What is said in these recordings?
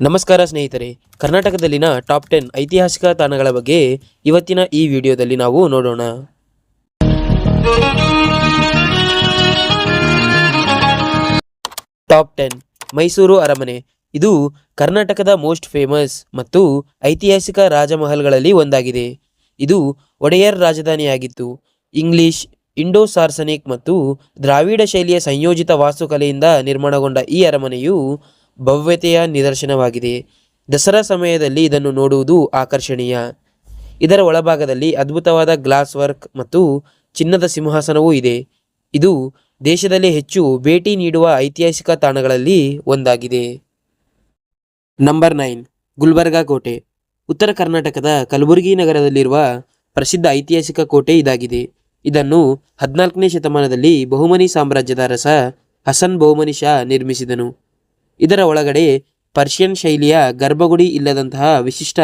ನಮಸ್ಕಾರ ಸ್ನೇಹಿತರೆ, ಕರ್ನಾಟಕದಲ್ಲಿನ ಟಾಪ್ ಟೆನ್ ಐತಿಹಾಸಿಕ ತಾಣಗಳ ಬಗ್ಗೆ ಇವತ್ತಿನ ಈ ವಿಡಿಯೋದಲ್ಲಿ ನಾವು ನೋಡೋಣ. ಟಾಪ್ ಟೆನ್, ಮೈಸೂರು ಅರಮನೆ. ಇದು ಕರ್ನಾಟಕದ ಮೋಸ್ಟ್ ಫೇಮಸ್ ಮತ್ತು ಐತಿಹಾಸಿಕ ರಾಜಮಹಲ್ಗಳಲ್ಲಿ ಒಂದಾಗಿದೆ. ಇದು ಒಡೆಯರ್ ರಾಜಧಾನಿಯಾಗಿತ್ತು. ಇಂಗ್ಲಿಷ್ ಇಂಡೋ ಸಾರ್ಸನಿಕ್ ಮತ್ತು ದ್ರಾವಿಡ ಶೈಲಿಯ ಸಂಯೋಜಿತ ವಾಸ್ತುಕಲೆಯಿಂದ ನಿರ್ಮಾಣಗೊಂಡ ಈ ಅರಮನೆಯು ಭವ್ಯತೆಯ ನಿದರ್ಶನವಾಗಿದೆ. ದಸರಾ ಸಮಯದಲ್ಲಿ ಇದನ್ನು ನೋಡುವುದು ಆಕರ್ಷಣೀಯ. ಇದರ ಒಳಭಾಗದಲ್ಲಿ ಅದ್ಭುತವಾದ ಗ್ಲಾಸ್ ವರ್ಕ್ ಮತ್ತು ಚಿನ್ನದ ಸಿಂಹಾಸನವೂ ಇದೆ. ಇದು ದೇಶದಲ್ಲಿ ಹೆಚ್ಚು ಭೇಟಿ ನೀಡುವ ಐತಿಹಾಸಿಕ ತಾಣಗಳಲ್ಲಿ ಒಂದಾಗಿದೆ. ನಂಬರ್ ನೈನ್, ಗುಲ್ಬರ್ಗಾ ಕೋಟೆ. ಉತ್ತರ ಕರ್ನಾಟಕದ ಕಲಬುರಗಿ ನಗರದಲ್ಲಿರುವ ಪ್ರಸಿದ್ಧ ಐತಿಹಾಸಿಕ ಕೋಟೆ ಇದಾಗಿದೆ. ಇದನ್ನು ಹದಿನಾಲ್ಕನೇ ಶತಮಾನದಲ್ಲಿ ಬಹುಮನಿ ಸಾಮ್ರಾಜ್ಯದ ಅರಸ ಹಸನ್ ಬಹುಮನಿ ಶಾ ನಿರ್ಮಿಸಿದನು. ಇದರ ಒಳಗಡೆ ಪರ್ಷಿಯನ್ ಶೈಲಿಯ ಗರ್ಭಗುಡಿ ಇಲ್ಲದಂತಹ ವಿಶಿಷ್ಟ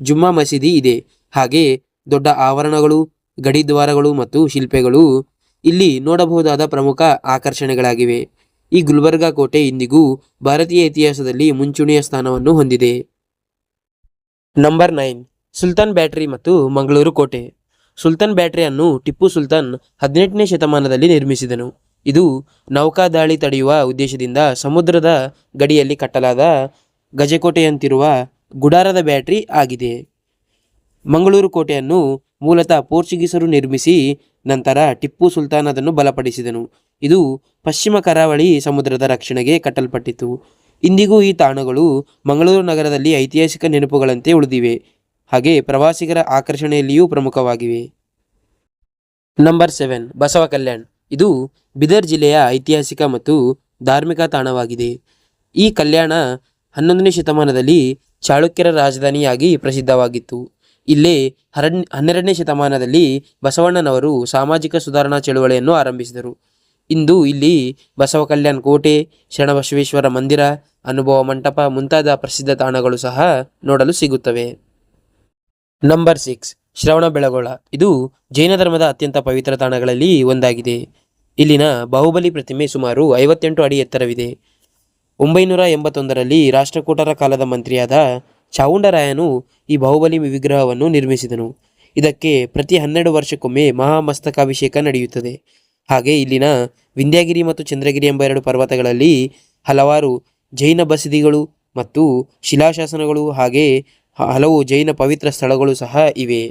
ಜುಮ್ಮಾ ಮಸೀದಿ ಇದೆ. ಹಾಗೆ ದೊಡ್ಡ ಆವರಣಗಳು ಗಡಿದ್ವಾರಗಳು ಮತ್ತು ಶಿಲ್ಪಗಳು ಇಲ್ಲಿ ನೋಡಬಹುದಾದ ಪ್ರಮುಖ ಆಕರ್ಷಣೆಗಳಾಗಿವೆ. ಈ ಗುಲ್ಬರ್ಗಾ ಕೋಟೆ ಇಂದಿಗೂ ಭಾರತೀಯ ಇತಿಹಾಸದಲ್ಲಿ ಮುಂಚೂಣಿಯ ಸ್ಥಾನವನ್ನು ಹೊಂದಿದೆ. ನಂಬರ್ ನೈನ್, ಸುಲ್ತಾನ್ ಬ್ಯಾಟರಿ ಮತ್ತು ಮಂಗಳೂರು ಕೋಟೆ. ಸುಲ್ತಾನ್ ಬ್ಯಾಟರಿಯನ್ನು ಟಿಪ್ಪು ಸುಲ್ತಾನ್ ಹದಿನೆಂಟನೇ ಶತಮಾನದಲ್ಲಿ ನಿರ್ಮಿಸಿದನು. ಇದು ನೌಕಾದಾಳಿ ತಡೆಯುವ ಉದ್ದೇಶದಿಂದ ಸಮುದ್ರದ ಗಡಿಯಲ್ಲಿ ಕಟ್ಟಲಾದ ಗಜಕೋಟೆಯಂತಿರುವ ಗುಡಾರದ ಬ್ಯಾಟರಿ ಆಗಿದೆ. ಮಂಗಳೂರು ಕೋಟೆಯನ್ನು ಮೂಲತಃ ಪೋರ್ಚುಗೀಸರು ನಿರ್ಮಿಸಿ ನಂತರ ಟಿಪ್ಪು ಸುಲ್ತಾನ್ ಅದನ್ನು ಬಲಪಡಿಸಿದನು. ಇದು ಪಶ್ಚಿಮ ಕರಾವಳಿ ಸಮುದ್ರದ ರಕ್ಷಣೆಗೆ ಕಟ್ಟಲ್ಪಟ್ಟಿತು. ಇಂದಿಗೂ ಈ ತಾಣಗಳು ಮಂಗಳೂರು ನಗರದಲ್ಲಿ ಐತಿಹಾಸಿಕ ನೆನಪುಗಳಂತೆ ಉಳಿದಿವೆ. ಹಾಗೆ ಪ್ರವಾಸಿಗರ ಆಕರ್ಷಣೆಯಲ್ಲಿಯೂ ಪ್ರಮುಖವಾಗಿವೆ. Number seven, Basava Kalyan. ಇದು ಬಿದರ್ ಜಿಲ್ಲೆಯ ಐತಿಹಾಸಿಕ ಮತ್ತು ಧಾರ್ಮಿಕ ತಾಣವಾಗಿದೆ. ಈ ಕಲ್ಯಾಣ ಹನ್ನೊಂದನೇ ಶತಮಾನದಲ್ಲಿ ಚಾಳುಕ್ಯರ ರಾಜಧಾನಿಯಾಗಿ ಪ್ರಸಿದ್ಧವಾಗಿತ್ತು. ಇಲ್ಲಿ ಹರಣ್ ಹನ್ನೆರಡನೇ ಶತಮಾನದಲ್ಲಿ ಬಸವಣ್ಣನವರು ಸಾಮಾಜಿಕ ಸುಧಾರಣಾ ಚಳುವಳಿಯನ್ನು ಆರಂಭಿಸಿದರು. ಇಂದು ಇಲ್ಲಿ ಬಸವ ಕಲ್ಯಾಣ್ ಕೋಟೆ, ಶರಣಬಸವೇಶ್ವರ ಮಂದಿರ, ಅನುಭವ ಮಂಟಪ ಮುಂತಾದ ಪ್ರಸಿದ್ಧ ತಾಣಗಳು ಸಹ ನೋಡಲು ಸಿಗುತ್ತವೆ. Number six, Shravana Belagola. ಇದು ಜೈನ ಧರ್ಮದ ಅತ್ಯಂತ ಪವಿತ್ರ ತಾಣಗಳಲ್ಲಿ ಒಂದಾಗಿದೆ. ಇಲ್ಲಿನ ಬಾಹುಬಲಿ ಪ್ರತಿಮೆ ಸುಮಾರು ಐವತ್ತೆಂಟು ಅಡಿ ಎತ್ತರವಿದೆ. ಒಂಬೈನೂರ ಎಂಬತ್ತೊಂದರಲ್ಲಿ ರಾಷ್ಟ್ರಕೂಟರ ಕಾಲದ ಮಂತ್ರಿಯಾದ ಚಾವುಂಡರಾಯನು ಈ ಬಾಹುಬಲಿ ವಿಗ್ರಹವನ್ನು ನಿರ್ಮಿಸಿದನು. ಇದಕ್ಕೆ ಪ್ರತಿ ಹನ್ನೆರಡು ವರ್ಷಕ್ಕೊಮ್ಮೆ ಮಹಾಮಸ್ತಕಾಭಿಷೇಕ ನಡೆಯುತ್ತದೆ. ಹಾಗೆ ಇಲ್ಲಿನ ವಿಂಧ್ಯಗಿರಿ ಮತ್ತು ಚಂದ್ರಗಿರಿ ಎಂಬ ಎರಡು ಪರ್ವತಗಳಲ್ಲಿ ಹಲವಾರು ಜೈನ ಬಸದಿಗಳು ಮತ್ತು ಶಿಲಾಶಾಸನಗಳು ಹಾಗೆ ಹಲವು ಜೈನ ಪವಿತ್ರ ಸ್ಥಳಗಳು ಸಹ ಇವೆ.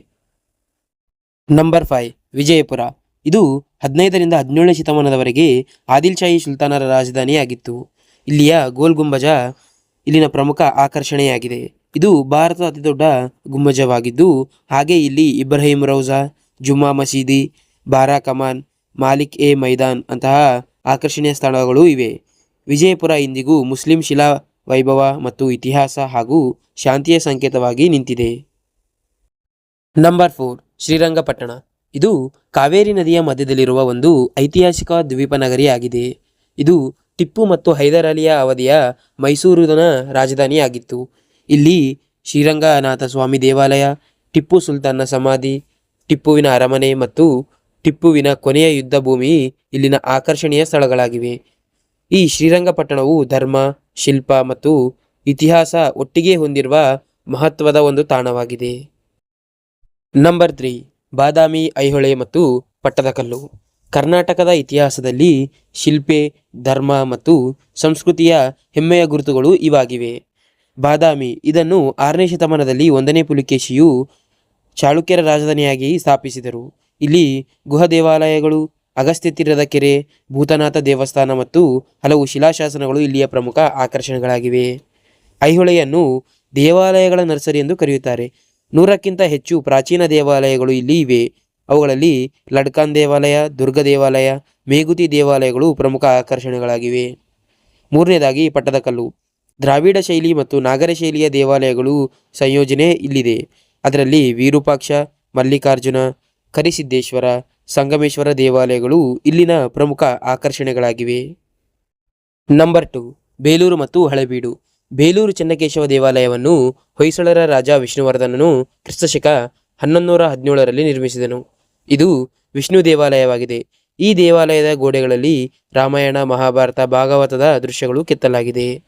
Number five Vijayapura. ಇದು ಹದಿನೈದರಿಂದ ಹದಿನೇಳನೇ ಶತಮಾನದವರೆಗೆ ಆದಿಲ್ ಶಾಹಿ ಸುಲ್ತಾನರ ರಾಜಧಾನಿಯಾಗಿತ್ತು. ಇಲ್ಲಿಯ ಗೋಲ್ ಗುಂಬಜ ಇಲ್ಲಿನ ಪ್ರಮುಖ ಆಕರ್ಷಣೆಯಾಗಿದೆ. ಇದು ಭಾರತದ ಅತಿದೊಡ್ಡ ಗುಂಬಜವಾಗಿದ್ದು, ಹಾಗೆ ಇಲ್ಲಿ ಇಬ್ರಾಹಿಂ ರೌಜಾ, ಜುಮ್ಮಾ ಮಸೀದಿ, ಬಾರಾ ಕಮಾನ್, ಮಾಲಿಕ್ ಎ ಮೈದಾನ್ ಅಂತಹ ಆಕರ್ಷಣೀಯ ಸ್ಥಳಗಳು ಇವೆ. ವಿಜಯಪುರ ಇಂದಿಗೂ ಮುಸ್ಲಿಂ ಶಿಲಾ ವೈಭವ ಮತ್ತು ಇತಿಹಾಸ ಹಾಗೂ ಶಾಂತಿಯ ಸಂಕೇತವಾಗಿ ನಿಂತಿದೆ. Number four, Srirangapatna. ಇದು ಕಾವೇರಿ ನದಿಯ ಮಧ್ಯದಲ್ಲಿರುವ ಒಂದು ಐತಿಹಾಸಿಕ ದ್ವೀಪ ನಗರಿಯಾಗಿದೆ. ಇದು ಟಿಪ್ಪು ಮತ್ತು ಹೈದರ್ ಅಲಿಯ ಅವಧಿಯ ಮೈಸೂರಿನ ರಾಜಧಾನಿಯಾಗಿತ್ತು. ಇಲ್ಲಿ ಶ್ರೀರಂಗನಾಥ ಸ್ವಾಮಿ ದೇವಾಲಯ, ಟಿಪ್ಪು ಸುಲ್ತಾನ್ನ ಸಮಾಧಿ, ಟಿಪ್ಪುವಿನ ಅರಮನೆ ಮತ್ತು ಟಿಪ್ಪುವಿನ ಕೊನೆಯ ಯುದ್ಧ ಭೂಮಿ ಇಲ್ಲಿನ ಆಕರ್ಷಣೀಯ ಸ್ಥಳಗಳಾಗಿವೆ. ಈ ಶ್ರೀರಂಗಪಟ್ಟಣವು ಧರ್ಮ, ಶಿಲ್ಪ ಮತ್ತು ಇತಿಹಾಸ ಒಟ್ಟಿಗೆ ಹೊಂದಿರುವ ಮಹತ್ವದ ಒಂದು ತಾಣವಾಗಿದೆ. Number three. ಬಾದಾಮಿ, ಐಹೊಳೆ ಮತ್ತು ಪಟ್ಟದಕಲ್ಲು ಕರ್ನಾಟಕದ ಇತಿಹಾಸದಲ್ಲಿ ಶಿಲ್ಪೆ, ಧರ್ಮ ಮತ್ತು ಸಂಸ್ಕೃತಿಯ ಹೆಮ್ಮೆಯ ಗುರುತುಗಳು ಇವಾಗಿವೆ. ಬಾದಾಮಿ, ಇದನ್ನು ಆರನೇ ಶತಮಾನದಲ್ಲಿ ಒಂದನೇ ಪುಲಿಕೇಶಿಯು ಚಾಳುಕ್ಯರ ರಾಜಧಾನಿಯಾಗಿ ಸ್ಥಾಪಿಸಿದರು. ಇಲ್ಲಿ ಗುಹ ದೇವಾಲಯಗಳು, ಅಗಸ್ತ್ಯ ತೀರದ ಕೆರೆ, ಭೂತನಾಥ ದೇವಸ್ಥಾನ ಮತ್ತು ಹಲವು ಶಿಲಾಶಾಸನಗಳು ಇಲ್ಲಿಯ ಪ್ರಮುಖ ಆಕರ್ಷಣೆಗಳಾಗಿವೆ. ಐಹೊಳೆಯನ್ನು ದೇವಾಲಯಗಳ ನರ್ಸರಿ ಎಂದು ಕರೆಯುತ್ತಾರೆ. ನೂರಕ್ಕಿಂತ ಹೆಚ್ಚು ಪ್ರಾಚೀನ ದೇವಾಲಯಗಳು ಇಲ್ಲಿ ಇವೆ. ಅವುಗಳಲ್ಲಿ ಲಡ್ಕಾನ್ ದೇವಾಲಯ, ದುರ್ಗ ದೇವಾಲಯ, ಮೇಗುತಿ ದೇವಾಲಯಗಳು ಪ್ರಮುಖ ಆಕರ್ಷಣೆಗಳಾಗಿವೆ. ಮೂರನೇದಾಗಿ ಪಟ್ಟದಕಲ್ಲು ದ್ರಾವಿಡ ಶೈಲಿ ಮತ್ತು ನಾಗರ ಶೈಲಿಯ ದೇವಾಲಯಗಳು ಸಂಯೋಜನೆ ಇಲ್ಲಿದೆ. ಅದರಲ್ಲಿ ವಿರೂಪಾಕ್ಷ, ಮಲ್ಲಿಕಾರ್ಜುನ, ಕರಿಸಿದ್ದೇಶ್ವರ, ಸಂಗಮೇಶ್ವರ ದೇವಾಲಯಗಳು ಇಲ್ಲಿನ ಪ್ರಮುಖ ಆಕರ್ಷಣೆಗಳಾಗಿವೆ. Number two. ಬೇಲೂರು ಮತ್ತು ಹಳೆಬೀಡು. ಬೇಲೂರು ಚೆನ್ನಕೇಶವ ದೇವಾಲಯವನ್ನು ಹೊಯ್ಸಳರ ರಾಜ ವಿಷ್ಣುವರ್ಧನನು ಕ್ರಿಸ್ತಶಕ ಹನ್ನೊಂದೂರ ಹದಿನೇಳರಲ್ಲಿ ನಿರ್ಮಿಸಿದನು. ಇದು ವಿಷ್ಣು ದೇವಾಲಯವಾಗಿದೆ. ಈ ದೇವಾಲಯದ ಗೋಡೆಗಳಲ್ಲಿ ರಾಮಾಯಣ, ಮಹಾಭಾರತ, ಭಾಗವತದ ದೃಶ್ಯಗಳು ಕೆತ್ತಲಾಗಿದೆ.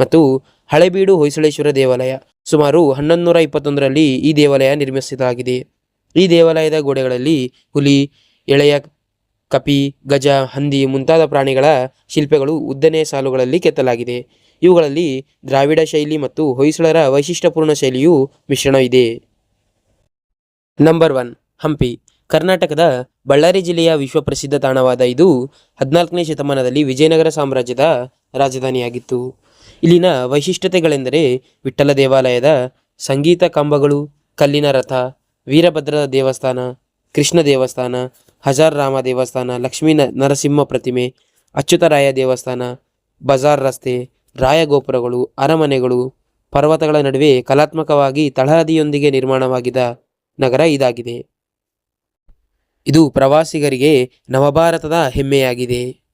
ಮತ್ತು ಹಳೆಬೀಡು ಹೊಯ್ಸಳೇಶ್ವರ ದೇವಾಲಯ ಸುಮಾರು ಹನ್ನೊಂದು ನೂರ ಇಪ್ಪತ್ತೊಂದರಲ್ಲಿ ಈ ದೇವಾಲಯ ನಿರ್ಮಿಸಲಾಗಿದೆ. ಈ ದೇವಾಲಯದ ಗೋಡೆಗಳಲ್ಲಿ ಹುಲಿ, ಎಳೆಯ ಕಪಿ, ಗಜ, ಹಂದಿ ಮುಂತಾದ ಪ್ರಾಣಿಗಳ ಶಿಲ್ಪಗಳು ಉದ್ದನೆಯ ಸಾಲುಗಳಲ್ಲಿ ಕೆತ್ತಲಾಗಿದೆ. ಇವುಗಳಲ್ಲಿ ದ್ರಾವಿಡ ಶೈಲಿ ಮತ್ತು ಹೊಯ್ಸಳರ ವೈಶಿಷ್ಟ್ಯಪೂರ್ಣ ಶೈಲಿಯು ಮಿಶ್ರಣವಿದೆ. ನಂಬರ್ ಒನ್, ಹಂಪಿ, ಕರ್ನಾಟಕದ ಬಳ್ಳಾರಿ ಜಿಲ್ಲೆಯ ವಿಶ್ವಪ್ರಸಿದ್ಧ ತಾಣವಾದ ಇದು ಹದಿನಾಲ್ಕನೇ ಶತಮಾನದಲ್ಲಿ ವಿಜಯನಗರ ಸಾಮ್ರಾಜ್ಯದ ರಾಜಧಾನಿಯಾಗಿತ್ತು. ಇಲ್ಲಿನ ವೈಶಿಷ್ಟ್ಯತೆಗಳೆಂದರೆ ವಿಠ್ಠಲ ದೇವಾಲಯದ ಸಂಗೀತ ಕಂಬಗಳು, ಕಲ್ಲಿನ ರಥ, ವೀರಭದ್ರ ದೇವಸ್ಥಾನ, ಕೃಷ್ಣ ದೇವಸ್ಥಾನ, ಹಜಾರ್ ರಾಮ ದೇವಸ್ಥಾನ, ಲಕ್ಷ್ಮೀ ನರಸಿಂಹ ಪ್ರತಿಮೆ, ಅಚ್ಯುತರಾಯ ದೇವಸ್ಥಾನ, ಬಜಾರ್ ರಸ್ತೆ ರಾಯಗೋಪುರಗಳು ಅರಮನೆಗಳು ಪರ್ವತಗಳ ನಡುವೆ ಕಲಾತ್ಮಕವಾಗಿ ತಳಹದಿಯೊಂದಿಗೆ ನಿರ್ಮಾಣವಾಗಿದ್ದ ನಗರ ಇದಾಗಿದೆ. ಇದು ಪ್ರವಾಸಿಗರಿಗೆ ನವಭಾರತದ ಹೆಮ್ಮೆಯಾಗಿದೆ.